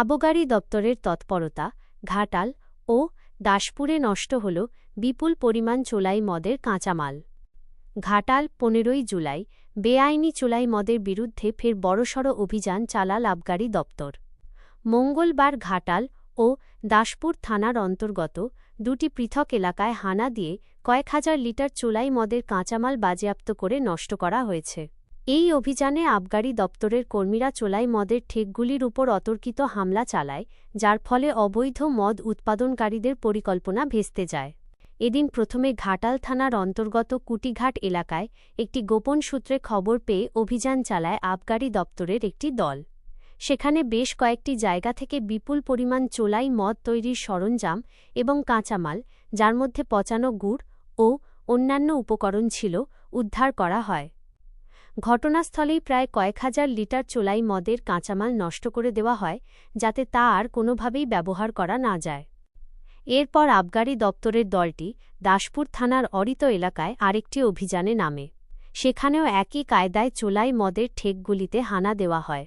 আবগারি দপ্তরের তৎপরতা, ঘাটাল ও দাসপুরে নষ্ট হল বিপুল পরিমাণ চোলাই মদের কাঁচামাল। ঘাটাল পনেরোই জুলাই বেআইনি চোলাই মদের বিরুদ্ধে ফের বড়সড় অভিযান চালাল আবগারি দপ্তর। মঙ্গলবার ঘাটাল ও দাসপুর থানার অন্তর্গত দুটি পৃথক এলাকায় হানা দিয়ে কয়েক হাজার লিটার চোলাই মদের কাঁচামাল বাজেয়াপ্ত করে নষ্ট করা হয়েছে। এই অভিযানে আবগারি দপ্তরের কর্মীরা চোলাই মদের ঠেকগুলির উপর অতর্কিত হামলা চালায়, যার ফলে অবৈধ মদ উৎপাদনকারীদের পরিকল্পনা ভেস্তে যায়। এদিন প্রথমে ঘাটাল থানার অন্তর্গত কুটিঘাট এলাকায় একটি গোপন সূত্রে খবর পেয়ে অভিযান চালায় আবগারি দপ্তরের একটি দল। সেখানে বেশ কয়েকটি জায়গা থেকে বিপুল পরিমাণ চোলাই মদ তৈরির সরঞ্জাম এবং কাঁচামাল, যার মধ্যে পচানো গুড় ও অন্যান্য উপকরণ ছিল, উদ্ধার করা হয়। ঘটনাস্থলেই প্রায় কয়েক হাজার লিটার চোলাই মদের কাঁচামাল নষ্ট করে দেওয়া হয়, যাতে তা আর কোনোভাবেই ব্যবহার করা না যায়। এরপর আবগারি দপ্তরের দলটি দাসপুর থানার অরিত এলাকায় আরেকটি অভিযানে নামে। সেখানেও একই কায়দায় চোলাই মদের ঠেকগুলিতে হানা দেওয়া হয়।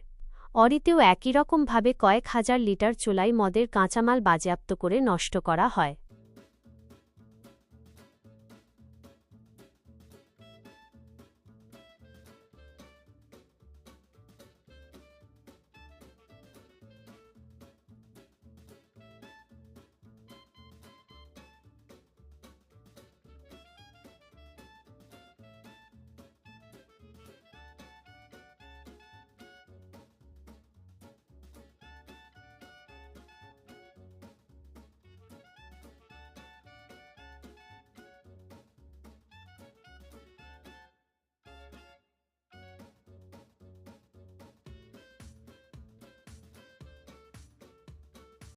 অরিতেও একই রকমভাবে কয়েক হাজার লিটার চোলাই মদের কাঁচামাল বাজেয়াপ্ত করে নষ্ট করা হয়।